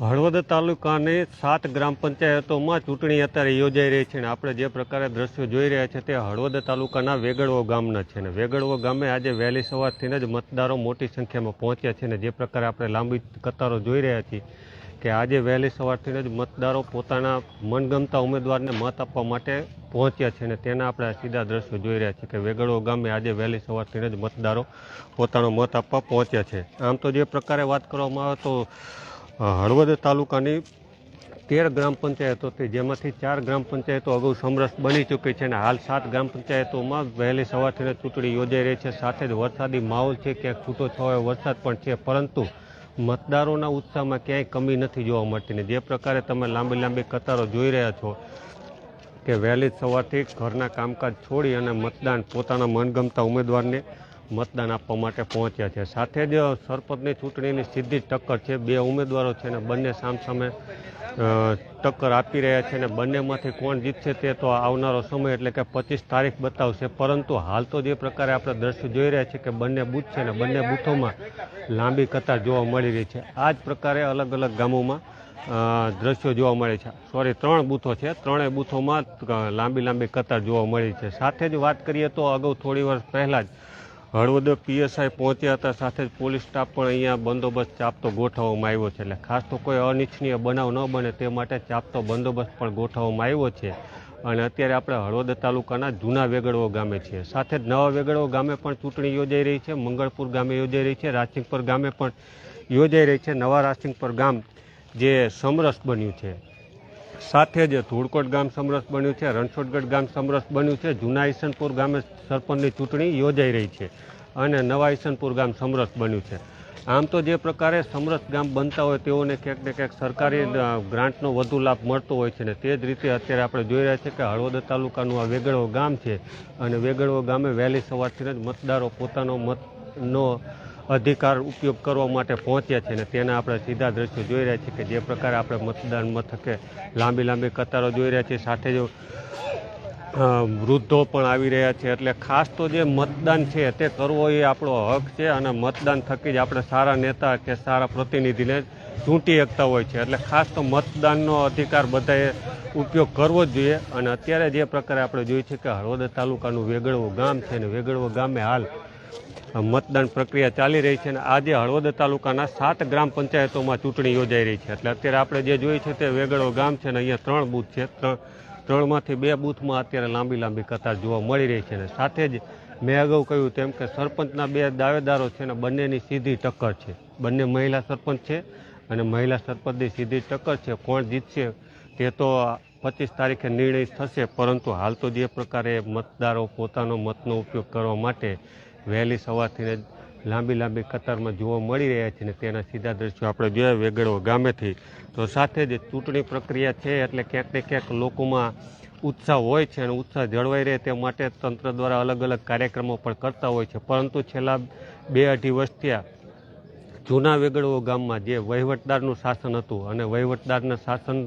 હળવદ તાલુકાની સાત ગ્રામ પંચાયતોમાં ચૂંટણી અત્યારે યોજાઈ રહી છે અને આપણે જે પ્રકારે દ્રશ્યો જોઈ રહ્યા છે તે હળવદ તાલુકાના વેગડવો ગામના છે ને વેગડવો ગામે આજે વહેલી સવારથી જ મતદારો મોટી સંખ્યામાં પહોંચ્યા છે અને જે પ્રકારે આપણે લાંબી કતારો જોઈ રહ્યા છીએ કે આજે વહેલી સવારથી જ મતદારો પોતાના મનગમતા ઉમેદવારને મત આપવા માટે પહોંચ્યા છે અને તેના આપણે સીધા દ્રશ્યો જોઈ રહ્યા છીએ કે વેગડવો ગામે આજે વહેલી સવારથી જ મતદારો પોતાનો મત આપવા પહોંચ્યા છે. આમ તો જે પ્રકારે વાત કરવામાં આવે તો હળવદ તાલુકાની તેર ગ્રામ પંચાયતો હતી જેમાંથી ચાર ગ્રામ પંચાયતો અગાઉ સમરસ બની ચૂકી છે અને હાલ સાત ગ્રામ પંચાયતોમાં વહેલી સવારથી ચૂંટણી યોજાઈ રહી છે. સાથે જ વરસાદી માહોલ છે, ક્યાંક છૂટો છવાયો વરસાદ પણ છે, પરંતુ મતદારોના ઉત્સાહમાં ક્યાંય કમી નથી જોવા મળતી ને જે પ્રકારે તમે લાંબી લાંબી કતારો જોઈ રહ્યા છો કે વહેલી સવારથી ઘરના કામકાજ છોડી અને મતદાન પોતાના મનગમતા ઉમેદવારને મતદાન આપવા માટે પહોંચ્યા છે. સાથે જ સરપંચની ચૂંટણીની સીધી ટક્કર છે. બે ઉમેદવારો છે અને બંને સામસામે ટક્કર આપી રહ્યા છે અને બંનેમાંથી કોણ જીતશે તે તો આવનારો સમય એટલે કે પચીસ તારીખ બતાવશે. પરંતુ હાલ તો જે પ્રકારે આપણે દ્રશ્ય જોઈ રહ્યા છીએ કે બંને બૂથ છે ને બંને બૂથોમાં લાંબી કતાર જોવા મળી રહી છે. આ જ પ્રકારે અલગ અલગ ગામોમાં દ્રશ્યો જોવા મળે છે. સોરી, ત્રણ બૂથો છે. ત્રણેય બૂથોમાં લાંબી લાંબી કતાર જોવા મળી છે. સાથે જ વાત કરીએ તો અગાઉ થોડી વર્ષ પહેલાં જ હળવદ પીએસઆઈ પહોંચ્યા હતા, સાથે જ પોલીસ સ્ટાફ પણ અહીંયા બંદોબસ્ત ચાપતો ગોઠવવામાં આવ્યો છે. એટલે ખાસ તો કોઈ અનિચ્છનીય બનાવ ન બને, તે માટે ચાપતો બંદોબસ્ત પણ ગોઠવવામાં આવ્યો છે. અને અત્યારે આપણે હળવદ તાલુકાના જૂના વેગડવો ગામે છીએ. સાથે જ નવા વેગડવો ગામે પણ ચૂંટણી યોજાઈ રહી છે, મંગળપુર ગામે યોજાઈ રહી છે રાજસિંગપર ગામે પણ યોજાઈ રહી છે. નવા રાજસિંગપર ગામ જે સમરસ બન્યું છે. સાથે જ ધૂળકોટ ગામ સમરસ બન્યું છે, રણછોડગઢ ગામ સમરસ બન્યું છે, જૂના ઈસનપુર ગામે સરપંચની ચૂંટણી યોજાઈ રહી છે અને નવા ઈસનપુર ગામ સમરસ બન્યું છે. આમ તો જે પ્રકારે સમરસ ગામ બનતા હોય તેઓને ક્યાંક ને ક્યાંક સરકારી ગ્રાન્ટનો વધુ લાભ મળતો હોય છે ને તે જ રીતે અત્યારે આપણે જોઈ રહ્યા છીએ કે હળવદ તાલુકાનું આ વેગળવો ગામ છે અને વેગળવો ગામે વહેલી સવારથી જ મતદારો પોતાનો મતનો અધિકાર ઉપયોગ કરવા માટે પહોંચ્યા છે ને તેના આપણે સીધા દ્રશ્યો જોઈ રહ્યા છીએ કે જે પ્રકારે આપણે મતદાન મથકે લાંબી લાંબી કતારો જોઈ રહ્યા છીએ. સાથે જો વૃદ્ધો પણ આવી રહ્યા છે. એટલે ખાસ તો જે મતદાન છે તે કરવો એ આપણો હક છે અને મતદાન થકી જ આપણે સારા નેતા કે સારા પ્રતિનિધિને ચૂંટી શકતા હોય છે. એટલે ખાસ તો મતદાનનો અધિકાર બધાએ ઉપયોગ કરવો જ જોઈએ. અને અત્યારે જે પ્રકારે આપણે જોઈએ છીએ કે હળવદ તાલુકાનું વેગળવું ગામ છે ને વેગળવું ગામે હાલ મતદાન પ્રક્રિયા ચાલી રહી છે અને આજે હળવદ તાલુકાના સાત ગ્રામ પંચાયતોમાં ચૂંટણી યોજાઈ રહી છે. એટલે અત્યારે આપણે જે જોઈએ છે તે વેગળો ગામ છે ને અહીંયા ત્રણ બૂથ છે. ત્રણ ત્રણમાંથી બે બૂથમાં અત્યારે લાંબી લાંબી કતાર જોવા મળી રહી છે અને સાથે જ મેં અગાઉ કહ્યું તેમ કે સરપંચના બે દાવેદારો છે ને બંનેની સીધી ટક્કર છે. બંને મહિલા સરપંચ છે અને મહિલા સરપંચની સીધી ટક્કર છે. કોણ જીતશે તે તો પચીસ તારીખે નિર્ણય થશે. પરંતુ હાલ તો જે પ્રકારે મતદારો પોતાનો મતનો ઉપયોગ કરવા માટે વહેલી સવારથી જ લાંબી લાંબી કતારમાં જોવા મળી રહ્યા છે ને તેના સીધા દ્રશ્યો આપણે જોયા, વેગડો ગામેથી. તો સાથે જ ચૂંટણી પ્રક્રિયા છે એટલે ક્યાંક ક્યાંક લોકોમાં ઉત્સાહ હોય છે અને ઉત્સાહ જળવાઈ રહે તે માટે તંત્ર દ્વારા અલગ અલગ કાર્યક્રમો પણ કરતા હોય છે. પરંતુ છેલ્લા બે અઢી વર્ષથી જૂના વેગડવો ગામમાં જે વહીવટદારનું શાસન હતું અને વહીવટદારના શાસન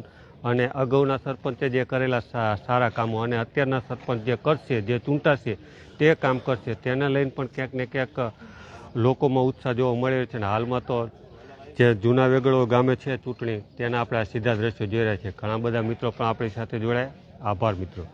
અને અગાઉના સરપંચે જે કરેલા સારા કામો અને અત્યારના સરપંચ જે કરશે, જે ચૂંટાશે, તે કામ કરશે. તેને લઈને પણ ક્યાંક ને ક્યાંક લોકોમાં ઉત્સાહ જોવા મળે છે અને હાલમાં તો જે જૂના વેગળો ગામે છે ચૂંટણી, તેના આપણે સીધા દ્રશ્યો જોઈ રહ્યા છે ઘણા બધા મિત્રો પણ આપણી સાથે જોડાયા. આભાર મિત્રો.